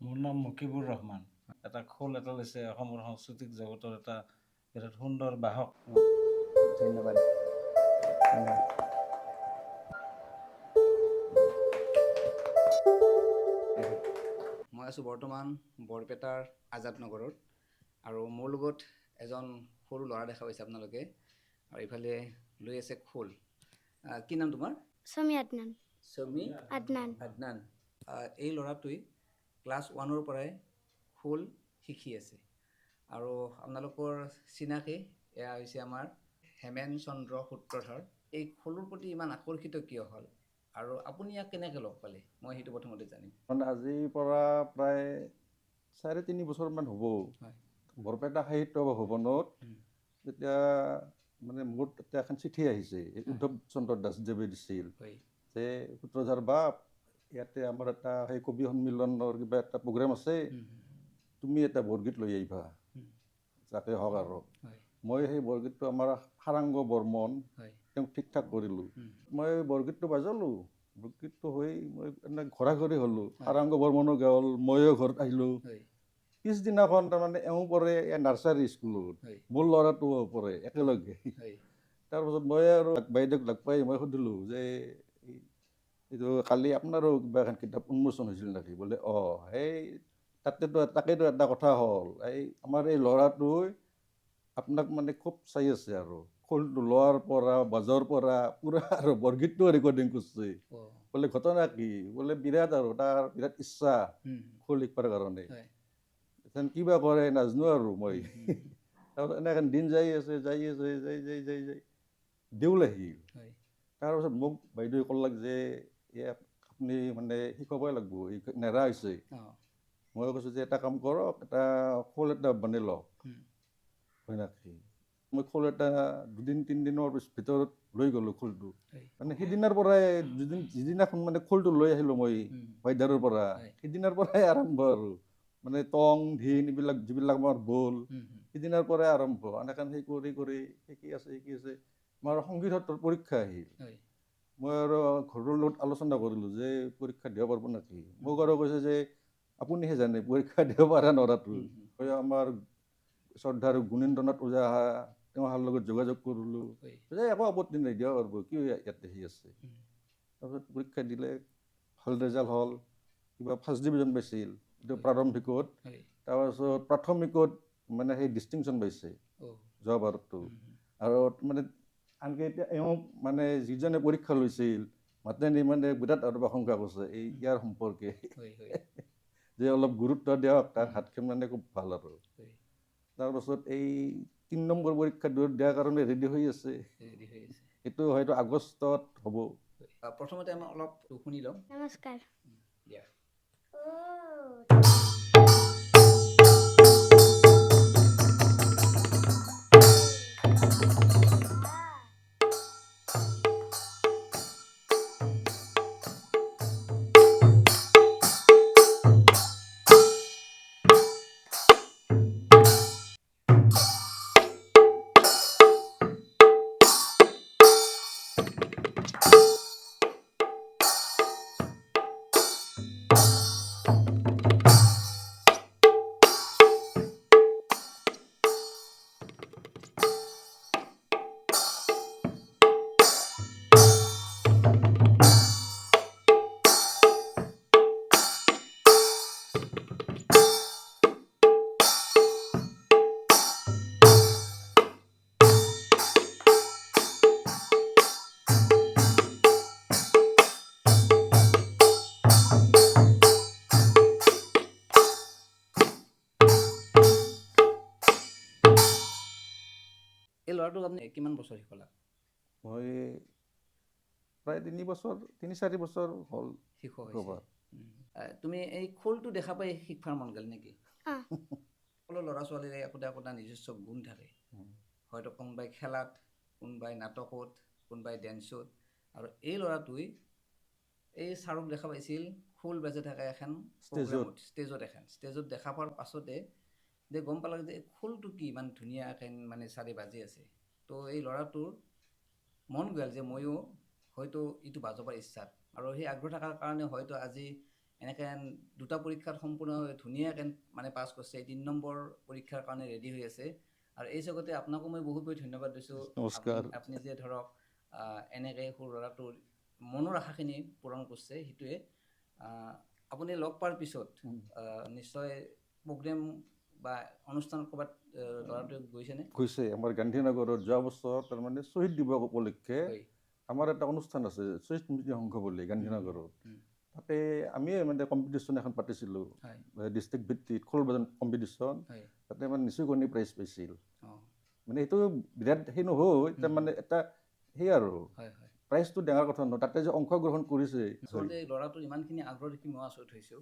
মোৰ নাম মুকিবুৰ ৰহমান। এটা খোল এটা লৈছে অসমৰ সাংস্কৃতিক জগতৰ এটা বিৰাট সুন্দৰ বাহক। ধন্যবাদ। মই আছোঁ বৰ্তমান বৰপেটাৰ আজাদ নগৰত আৰু মোৰ লগত এজন সৰু ল'ৰা দেখা পাইছে আপোনালোকে আৰু ইফালে লৈ আছে খোল। কি নাম তোমাৰ? আদনান। চমি আদনান। আদনান। এই ল'ৰাটোৱে ক্লাছ ওৱানৰ পৰাই খোল শিকি আছে। আৰু আপোনালোকৰ চিনাকি এয়া হৈছে আমাৰ হেমেন চন্দ্ৰ সূত্ৰধৰ। এই খোলৰ প্ৰতি ইমান আকৰ্ষিত কিয় হ'ল? আৰু আপুনি ইয়াক কেনেকৈ লগ পালে? মই সেইটো প্ৰথমতে জানিম। মানে আজিৰ পৰা প্ৰায় চাৰে তিনি বছৰমান হ'ব। বৰপেটা সাহিত্য ভৱনত। তেতিয়া মানে মোৰ তাতে এখন চিঠি আহিছে উদ্ধৱ চন্দ্ৰ দাসদেৱে দিছিল। যে সূত্ৰধাৰ বাপ ইয়াতে আমাৰ এটা সেই কবি সন্মিলনৰ কিবা এটা প্ৰগ্ৰেম আছে। তুমি এটা বৰগীত লৈ আহিবা। যাতে হওক আৰু। মই সেই বৰগীতটো আমাৰ সাৰাংগ বৰ্মন তেওঁক ঠিক ঠাক কৰিলোঁ। মই বৰগীতটো বাজালোঁ। বৰগীতটো হৈ মই এনে ঘৰা ঘৰি হ'লোঁ। সাৰাংগ বৰ্মনো গ'ল ময়ো ঘৰত আহিলোঁ। পিছদিনাখন তাৰমানে এওঁ পৰে এই নাৰ্চাৰী স্কুলত। মোৰ ল'ৰাটোও পৰে একেলগে। তাৰপাছত মই আৰু বাইদেউক লগ পাই মই সুধিলোঁ যে এইটো কালি আপোনাৰো কিবা এখন কিতাপ উন্মোচন হৈছিল নেকি বোলে অঁ সেই তাতেতো তাকেতো এটা কথা হ'ল এই আমাৰ এই ল'ৰাটোৱে আপোনাক মানে খুব চাই আছে আৰু খোলটো লোৱাৰ পৰা বাজৰ পৰা পূৰা আৰু বৰগীতটো ৰেকৰ্ডিং কৰিছে বোলে ঘটনা কি বোলে বিৰাট আৰু তাৰ বিৰাট ইচ্ছা খোল শিকবাৰ কাৰণে এখন কিবা কৰে নাজানো আৰু মই তাৰপিছত এনেখন দিন যাই আছে যাই আছে যাই যাই যাই যাই দেউল আহিল তাৰপিছত মোক বাইদেৱে ক'লাক যে ইয়াক আপুনি মানে শিকাবই লাগিব নেৰা হৈছে। মই কৈছোঁ যে এটা কাম কৰক এটা খোল এটা বনাই লওক। হয় নেকি মই খোল এটা দুদিন তিনিদিনৰ ভিতৰত লৈ গ'লোঁ খোলটো। মানে সিদিনাৰ পৰাই দুদিন যিদিনাখন মানে খোলটো লৈ আহিলোঁ মই হুম, বাইদেউৰ পৰা হয়। সিদিনাৰ পৰাই আৰম্ভ আৰু। মানে টং ধিন এইবিলাক যিবিলাক আমাৰ বল সিদিনাৰ পৰাই আৰম্ভ। এনেকৈ সেই কৰি কৰি শিকি আছে শিকি আছে। আমাৰ সংগীত সত্ৰৰ পৰীক্ষা আহিল। মই আৰু ঘৰৰ লগত আলোচনা কৰিলোঁ যে পৰীক্ষা দিব পাৰিব নেকি? মোক আৰু কৈছে যে আপুনিহে জানে পৰীক্ষা দিব পৰা নৰাটো। আমাৰ শ্ৰদ্ধাৰ গুণেন্দ্ৰনাথ ওজা তেওঁৰ লগত যোগাযোগ কৰিলোঁ। যে একো আপত্তি নাই দিব পাৰিব কিয় ইয়া- ইয়াতে সেই আছে? তাৰপিছত পৰীক্ষা দিলে ভাল ৰেজাল্ট হ'ল। কিবা ফাৰ্ষ্ট ডিভিজন পাইছিল এইটো। প্ৰাৰম্ভিকত। তাৰপাছত প্ৰাথমিকত মানে সেই ডিষ্টিংশ্যন পাইছে অঁ। যোৱা বাৰতো হুম, হুম, আৰু মানে আনকি এতিয়া এওঁক মানে যিজনে পৰীক্ষা লৈছিল মাতেনি মানে বিৰাট আৰু প্ৰশংসা কৰিছে এই ইয়াৰ সম্পৰ্কে। যে অলপ গুৰুত্ব দিয়ক তাৰ হাতখন মানে খুব ভাল আৰু। তাৰপাছত এই তিনি নম্বৰ পৰীক্ষা দিয়াৰ কাৰণে ৰেডি হৈ আছে। ৰেডি হৈ আছে। এইটো হয়তো আগষ্টত হ'ব। প্ৰথমতে আমি অলপ শুনি ল'ম নমস্কাৰ। কিমান বছৰ শিকলা মই প্ৰায় তিনি বছৰ তিনি চাৰি বছৰ হ'ল শিশু তুমি এই খোলটো দেখা পাই শিকবাৰ মন গ'ল নেকি? সকলো ল'ৰা ছোৱালীৰে একোটা একোটা নিজস্ব গুণ থাকে। হয়তো কোনোবাই খেলাত কোনোবাই নাটকত কোনোবাই ডেন্সত আৰু এই ল'ৰাটোৱে এই ছাৰক দেখা পাইছিল খোল বাজে থাকে এখন ষ্টেজত। এখন। ষ্টেজত দেখা পোৱাৰ পাছতে যে গম পালাক যে এই খোলটো কি ইমান ধুনীয়া এখন মানে চাৰি বাজি আছে। তো এই ল'ৰাটোৰ মন গ'ল যে ময়ো হয়তো ইটো বাজবাৰ ইচ্ছাত। আৰু সেই আগ্ৰহ থকাৰ কাৰণে হয়তো আজি এনেকৈ দুটা পৰীক্ষাত সম্পূৰ্ণভাৱে ধুনীয়াকৈ মানে পাছ কৰিছে তিনি নম্বৰ পৰীক্ষাৰ কাৰণে ৰেডি হৈ আছে। আৰু এই জগতে আপোনাকো মই বহুত বহুত ধন্যবাদ দিছোঁ। নমস্কাৰ। আপুনি- যে ধৰক এনেকৈ সৰু ল'ৰাটোৰ মনৰ আশাখিনি পূৰণ কৰিছে সেইটোৱে। আপুনি লগ পোৱাৰ পিছত নিশ্চয় প্ৰগ্ৰেম বা অনুষ্ঠান ক'ৰবাত গৈছেনে? কৈছে আমাৰ গান্ধীনগৰত যোৱা বছৰ তাৰমানে শ্বহীদ দিৱস উপলক্ষে আমাৰ এটা অনুষ্ঠান আছে শ্বহীদ স্মৃতি সংঘ বুলি গান্ধীনগৰত। তাতে আমিয়ে মানে কম্পিটিশ্যন এখন পাতিছিলোঁ। ডিষ্ট্ৰিক্ট ভিত্তিত খোল বাজন কম্পিটিশ্যন তাতে মানে নিচুকনি প্ৰাইজ পাইছিল। মানে এইটো বিৰাট সেই নহয় তাৰমানে এটা সেই আৰু। প্ৰাইজটো ডাঙৰ কথা নহয় তাতে যে অংশগ্ৰহণ কৰিছে। ল'ৰাটোৰ ইমানখিনি আগ্ৰহ দেখি মই আচৰিত হৈছোঁ।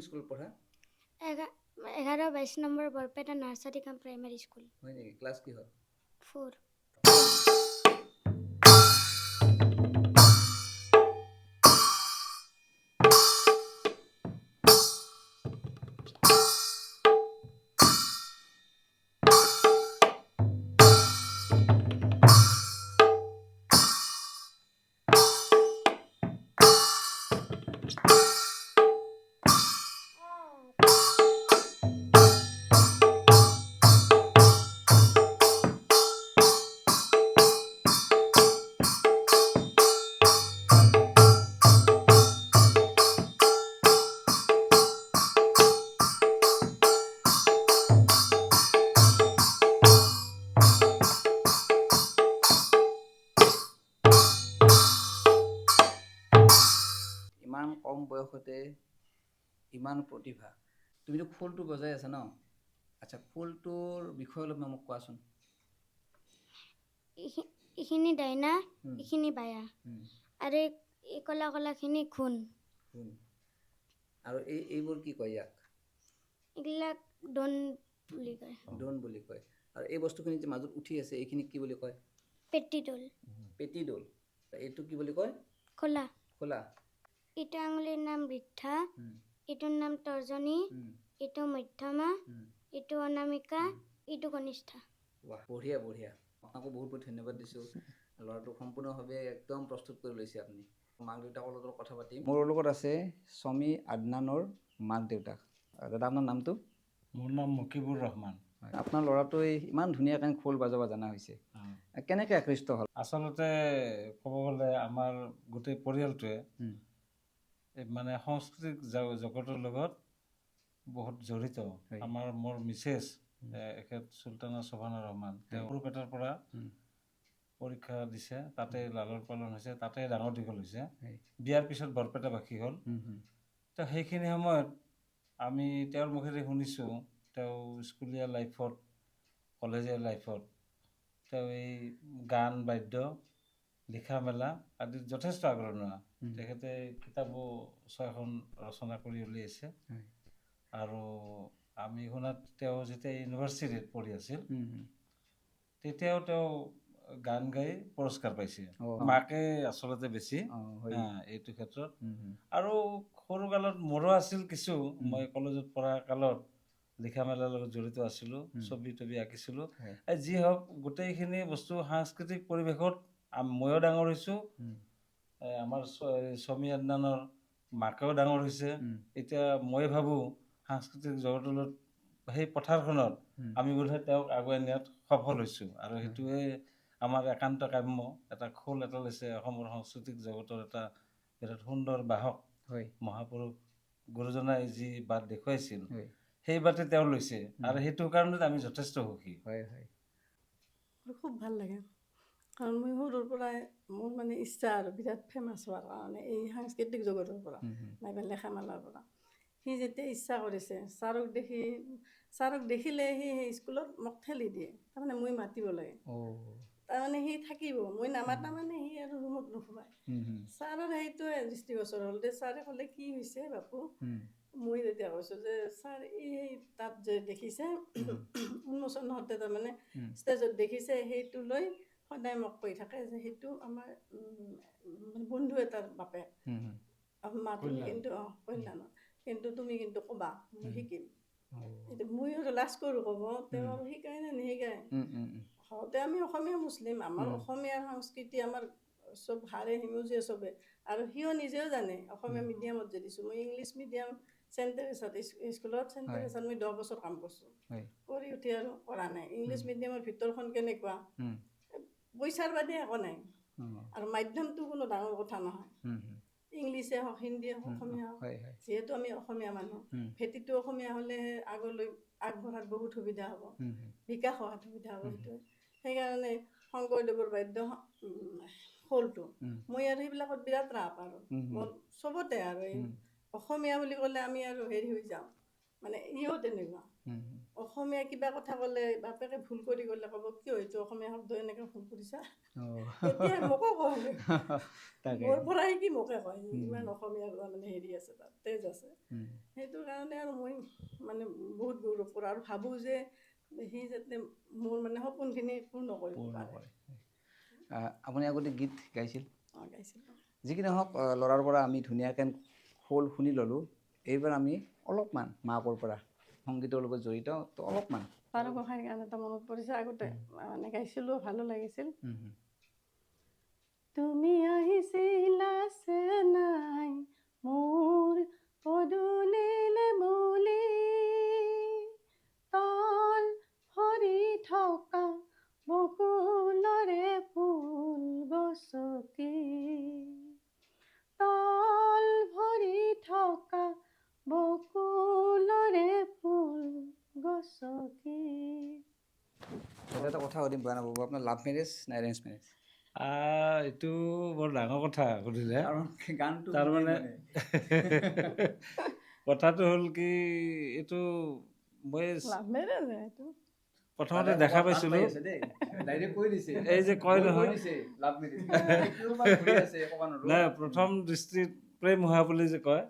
অ। কোন স্কুলত পঢ়া? এঘা- এঘাৰ বাইছ number Barpeta nursery cum primary school. হয় নেকি? ক্লাছ কি হয় ফ'ৰ। ইমান কম বয়সতে ইমান প্ৰতিভা। তুমিতো খোলটো বজাই আছা ন? আচ্ছা খোলটোৰ বিষয়ে অলপ মোক কোৱাচোন। এইখি- এইখিনি এইখিনি বায়া। আৰু এই- কলা কলাখিনি খোল। আৰু এই এইবোৰ কি কয় ইয়াক? এইবিলাক দোন বুলি কয়। দোন বুলি কয়। আৰু এই বস্তুখিনি যে মাজত উঠি আছে এইখিনিক কি বুলি কয়? পেটি দোল পেটি দোল এইটো কি বুলি কয়? কলা খোলা। এইটো আঙুলিৰ নাম বৃদ্ধা। এইটোৰ নাম তৰ্জনী উম, এইটো মধ্যমা। এইটো অনামিকা। এইটো কনিষ্ঠা। বাহ বঢ়িয়া বঢ়িয়া। আপোনাকো বহুত বহুত ধন্যবাদ দিছোঁ। ল'ৰাটোক সম্পূৰ্ণভাৱে একদম প্ৰস্তুত কৰি লৈছে আপুনি। মাক দেউতাকৰ লগত কথা পাতিম। মোৰ লগত আছে স্বামী আদনানৰ মাক দেউতাক। দাদা আপোনাৰ নামটো? মোৰ নাম মুকিবুৰ ৰহমান। আপোনাৰ ল'ৰাটোৱে ইমান ধুনীয়াকৈ খোল বাজাব জনা হৈছে। কেনেকৈ আকৃষ্ট হ'ল? আচলতে ক'ব গ'লে আমাৰ গোটেই পৰিয়ালটোৱে মানে সাংস্কৃতিক জগতৰ লগত বহুত জড়িত। আমাৰ মোৰ মিছেছ এখেত চুলতানা চভানা ৰহমান। তেওঁ সৰুপেটাৰ পৰা পৰীক্ষা দিছে তাতে লালন পালন হৈছে তাতে ডাঙৰ দীঘল হৈছে। বিয়াৰ পিছত বৰপেটাবাসী হ'ল। তো সেইখিনি সময়ত আমি তেওঁৰ মুখেৰে শুনিছোঁ তেওঁ স্কুলীয়া লাইফত কলেজীয়া লাইফত তেওঁ এই গান বাদ্য লিখা মেলা আদিত যথেষ্ট আগৰণুৱা তেখেতে কিতাপো ছয়খন ৰচনা কৰি উলিয়াইছে। আৰু আমি শুনাত তেওঁ যেতিয়া ইউনিভাৰ্চিটিত পঢ়ি আছিল। তেতিয়াও তেওঁ গান গাই পুৰস্কাৰ পাইছে। মাকে আচলতে বেছি এইটো ক্ষেত্ৰত। আৰু সৰু কালত মোৰো আছিল কিছু মই কলেজত পঢ়া কালত লিখা মেলাৰ লগত জড়িত আছিলোঁ ছবি তবি আঁকিছিলোঁ। যি হওক গোটেইখিনি বস্তু সাংস্কৃতিক পৰিৱেশত ময়ো ডাঙৰ হৈছোঁ। আমাৰ স্বামী আদনানৰ মাকেও ডাঙৰ হৈছে। এতিয়া মই ভাবোঁ সাংস্কৃতিক জগতলৈ সেই পথাৰখনত আমি বোধহয় তেওঁক আগুৱাই নিয়াত সফল হৈছোঁ। আৰু সেইটোৱে আমাৰ একান্ত কাম্য। এটা খোল এটা লৈছে অসমৰ সাংস্কৃতিক জগতৰ এটা বিৰাট সুন্দৰ বাহক। হয়। মহাপুৰুষ গুৰুজনাই যি বাট দেখুৱাইছিল সেই বাটে তেওঁ লৈছে। আৰু সেইটো কাৰণত আমি যথেষ্ট সুখী। হয় হয়। খুব ভাল লাগে। কাৰণ মই সৰুৰ পৰাই মোৰ মানে ইচ্ছা আৰু বিৰাট ফেমাছ হোৱাৰ কাৰণে এই সাংস্কৃতিক জগতৰ পৰা নাইবা লেখামেলাৰ পৰা সি যেতিয়া ইচ্ছা কৰিছে ছাৰক দেখি ছাৰক দেখিলে সি সেই স্কুলত মোক ঠেলি দিয়ে তাৰমানে মই মাতিব লাগে তাৰমানে সি থাকিব মই নামাতা মানে সি আৰু ৰুমত নোসোমায় ছাৰৰ সেইটোৱে দৃষ্টিগোচৰ হ'ল যে ছাৰে ক'লে কি হৈছে বাপু মই তেতিয়া কৈছোঁ যে ছাৰ এই তাত যে দেখিছে উন্মোচন হওঁতে তাৰমানে। ষ্টেজত দেখিছে সেইটো লৈ সদায় মোক কৈ থাকে যে সেইটো আমাৰ বন্ধু এটাৰ বাপেক মাতো কল্যাণ। কিন্তু অঁ কল্যাণত কিন্তু তুমি কিন্তু ক'বা মই শিকিম এতিয়া মই আৰু লাজ কৰোঁ ক'ব তেওঁ। আৰু শিকাই নে নিশিকায় হওঁতে আমি অসমীয়া মুছলিম আমাৰ উম। অসমীয়াৰ সংস্কৃতি আমাৰ চব হাৰে সিমজীয়ে চবে আৰু সিও নিজেও জানে অসমীয়া। মিডিয়ামত যে দিছোঁ মই ইংলিছ মিডিয়াম চেণ্ট টেৰেছাত ইছ- স্কুলত চেণ্ট হয়। টেৰেছাত মই দহ বছৰ কাম কৰিছোঁ। কৰি উঠি আৰু কৰা নাই ইংলিছ। মিডিয়ামৰ ভিতৰখন কেনেকুৱা পইচাৰ বাদে একো নাই। আৰু মাধ্যমটো কোনো ডাঙৰ কথা নহয়। ইংলিছে হওক হিন্দীয়ে হওক অসমীয়া হওক যিহেতু আমি অসমীয়া মানুহ ভেটিটো অসমীয়া হ'লেহে আগলৈ আগবঢ়াত বহুত সুবিধা হ'ব। বিকাশ হোৱাত সুবিধা হ'ব উম। সেইটোৱে। সেইকাৰণে শংকৰদেৱৰ বাদ্য উম। মই আৰু সেইবিলাকত বিৰাট ৰাপ আৰু। মোৰ চবতে আৰু এই অসমীয়া বুলি ক'লে আমি আৰু হেৰি হৈ যাওঁ। মানে ইও তেনেকুৱা অসমীয়া কিবা কথা ক'লে বাপেকে ভুল কৰি গ'লে ক'ব কিয় এইটো অসমীয়া শব্দ এনেকৈ ভুল কৰিছা? এতিয়া মোকো কয়। মোৰ পৰা শিকি মোকে কয়। ইমান অসমীয়া মানে হেৰি আছে তাত তেজ আছে। সেইটো কাৰণে আৰু মই মানে বহুত গৌৰৱ কৰোঁ আৰু ভাবোঁ যে সি যাতে মোৰ মানে সপোনখিনি পূৰ্ণ কৰিব পাৰে। আপুনি আগতে গীত গাইছিল? অঁ গাইছিলোঁ। যি কি নহওক ল'ৰাৰ পৰা আমি ধুনীয়াকৈ খোল শুনি ল'লোঁ। এইবাৰ আমি অলপমান মাকৰ পৰা সংগীতৰ লগত জড়িত তো অলপমান। পাৰ গোসাঁইৰ গান এটা মনত পৰিছে আগতে মানে গাইছিলোঁ ভালো লাগিছিল। তুমি আহিছিলা আছে নাই মোৰ পদুলিলে বুলি। তল এটা কথা সুধিম বয়ানা বাবু আপোনাৰ লাভ মেৰেজ নে এৰেঞ্জ মেৰেজ আহ, এইটো বৰ ডাঙৰ কথা সুধিলে। গানটো তাৰমানে কথাটো হ'ল কি এইটো মই প্ৰথমতে দেখা পাইছিলোঁ। এই যে কয় নহয়। নাই প্ৰথম দৃষ্টিত প্ৰেম হোৱা বুলি যে কয়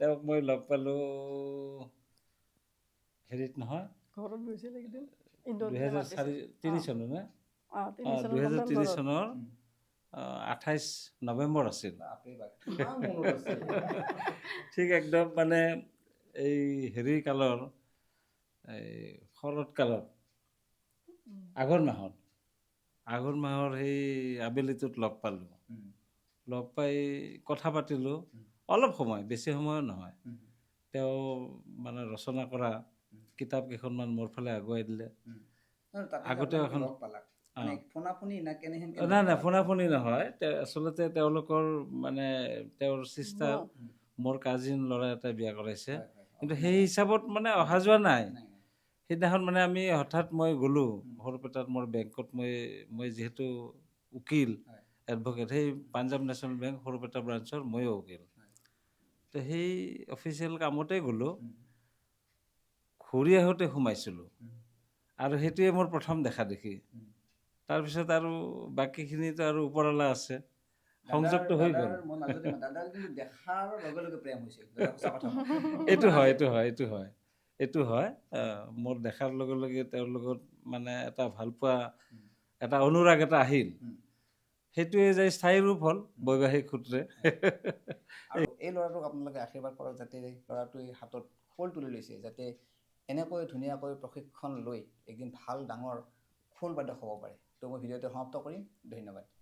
তেওঁক মই লগ পালোঁ হেৰিত নহয়। ঘৰত গৈছিল দুহেজাৰ মাতিছিল। চাৰি তিনি অ। চনৰ নে দুহেজাৰ তিনি। আঠাইছ নৱেম্বৰ আছিল। ঠিক একদম মানে এই হেৰি কালৰ এই শৰৎ কালত। আগৰ মাহত আগৰ মাহৰ সেই আবেলিটোত লগ পালোঁ লগ পাই কথা পাতিলোঁ। অলপ সময় বেছি সময়ো নহয় তেওঁ মানে ৰচনা কৰা। কিতাপ কেইখনমান মোৰ ফালে আগুৱাই দিলে। আগতে এখন- মানে নাই নাই ফোনাফোনি নহয়। আচলতে তেওঁলোকৰ মানে তেওঁৰ চিষ্টাৰ মোৰ কাজিন ল'ৰা এটা বিয়া কৰাইছে। কিন্তু সেই হিচাপত মানে অহা যোৱা নাই। সেইদিনাখন মানে আমি হঠাৎ মই গ'লোঁ। সৰুপেটাত মোৰ বেংকত মই মই যিহেতু উকিল। এডভকেট সেই পাঞ্জাৱ নেশ্যনেল বেংক সৰুপেটা ব্ৰাঞ্চৰ ময়ো উকিল। তো সেই অফিচিয়েল কামতে গ'লোঁ। ঘূৰি আহোঁতে সোমাইছিলোঁ আৰু সেইটোৱে মোৰ প্ৰথম দেখা দেখি। তাৰপিছত আৰু বাকীখিনিতো আৰু ওপৰৱালা আছে সংযোগটো হৈ গ'ল। এইটো হয় এইটো হয় এইটো হয় এইটো হয় মোৰ দেখাৰ লগে লগে তেওঁৰ লগত মানে এটা ভালপোৱা। এটা অনুৰাগ এটা আহিল। সেইটোৱে যে স্থায়ী ৰূপ হ'ল বৈবাহিক সূত্ৰে এই ল'ৰাটোক আপোনালোকে আশীৰ্বাদ কৰক যাতে ল'ৰাটোৱে হাতত খোল তুলি লৈছে যাতে এনেকৈ ধুনীয়াকৈ প্ৰশিক্ষণ লৈ একদিন ভাল ডাঙৰ খোল বাদক হ'ব পাৰে। ত' মই ভিডিঅ'টো সমাপ্ত কৰিম। ধন্যবাদ।